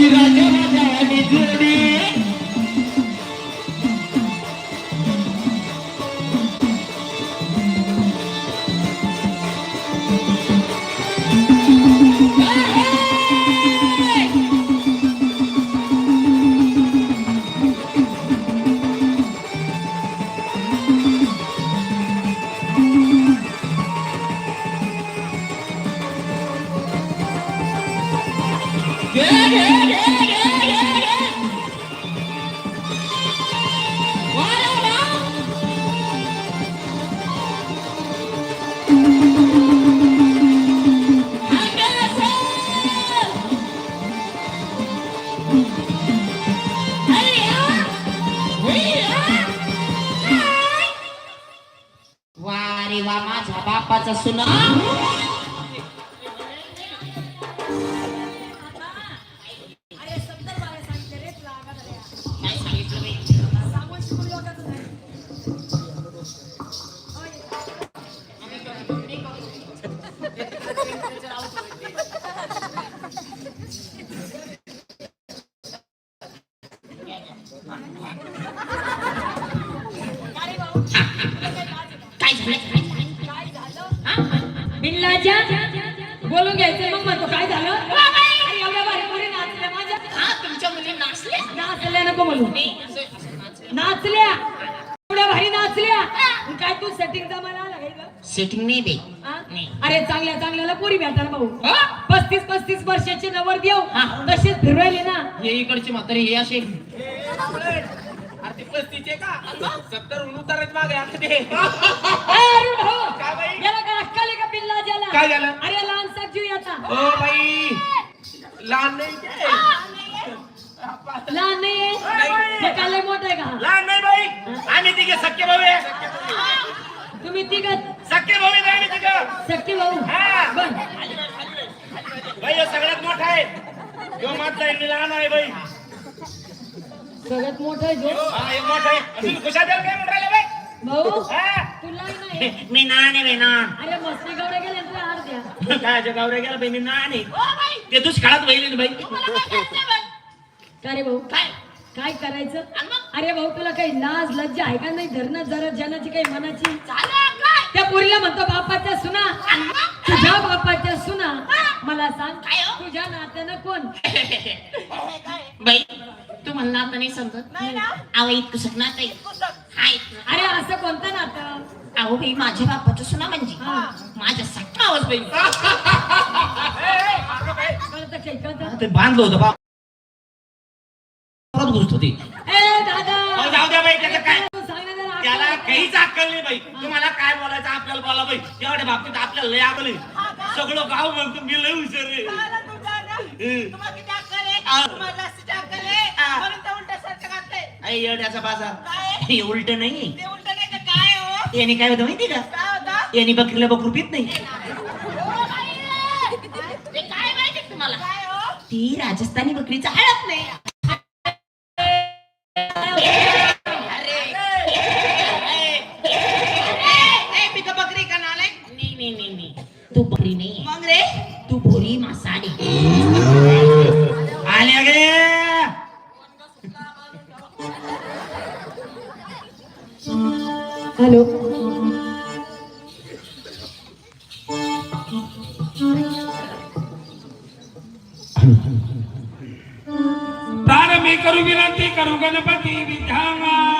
চিরাজ রাজা আমি জুড়ি माझ्या बापाचा सुना. अरे सत्तर बिनलाजा बोलून घ्यायचं. मग म्हणतो काय झालं? अरे एवढ्या भारी पोरी नाचल्या माझ्या. हा तुमच्या मुली नाचले नाचल्या नको म्हणू. नाचल्या. एवढ्या भारी नाचल्या. काय तू सेटिंग जमायला आला काय गं? सेटिंग नाही हा? नाही. अरे चांगल्या चांगल्याला पोरी भेटा ना भाऊ. हा? पस्तीस पस्तीस वर्षाचे नवर देव हा. तसेच फिरवायले ना. हे इकडचे म्हातारे हे असे ते पस्तीचे का? सत्तर उतारच मागे आता ते ए, अरे भाऊ काय बाई? याला काय अक्कल आहे का बिनलाजाला काय झालं? अरे लहानसा जीव याचा. O by. लहान नाही ते. हे मोठं आहे का? लहान नाही बाई. आम्ही तिघे सख्खे भाऊ आहे. तुम्ही तिघ? सख्खे भाऊ आहे आम्ही तिघं? सक्की भाऊ? हा. बर. बाई ह्यो सगळ्यात मोठा यो मात्र आहे, मी लहान आहे बाई. सगळ्यात मोठा आहे जो. भाऊ हा? तुला नाही. मी नान अरे मस्ती गवडे गेले तुला हार द्या. काय जे गावरे गेला बाई मी ते दुष्काळात वहिले ना बाई. का रे भाऊ? काय? काय करायचं? अरे भाऊ तुला काही लाज लज्जा आहे का नाही? धरणं जरा जनाची काही मनाची? त्या पोरीला म्हणतो बापाच्या सुना? तुझ्या बापाच्या सुना. मला सांग काय? तुझ्या नात्यानं कोण? बाई तुम्हाला नातं नाही समजत. अहो इतकं नातं आहे हाय. अरे असं कोणतं नातं? अहो बाई माझ्या बापाचं सुना म्हणजे. माझ्या सक्का आवाज बाई. ते बांधलं होतं बा परत घुसतो ते ए दादा अहो, जाऊ द्या बाई त्याचं काय तू सांग ना जरा त्याला. काहीच अक्कल नाही बाई तुम्हाला काय बोलायचं आपल्याला बोला बाई एवढ्या बाबतीत आपल्याला लय अक्कल आहे सगळं गाव म्हणतो मी लय हुशार? हा. हा. घातलंय. आई एवढ्याचा बाजार काय? हे उलट नाही हो? याने काय होतं माहिती का? याने बकरीला बकरू पित नाही ते काय हो? ती राजस्थानी बकरीचं हळप नाही तू बकरी नाही मग रे तू भोरी मासाडी आल्या गे हॅलो तार मी करू विनंती करू Ganpati विद्यामा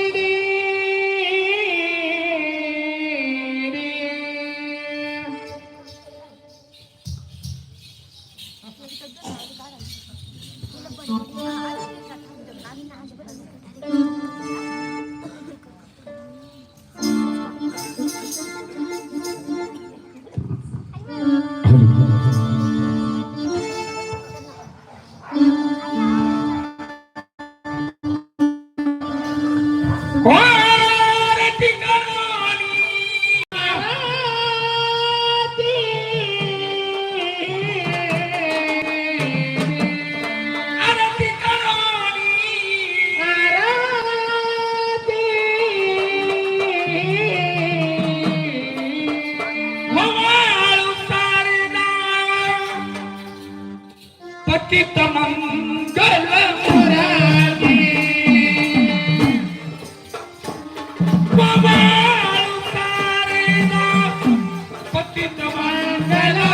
Didi. Pati Tamangala Pati Tamangala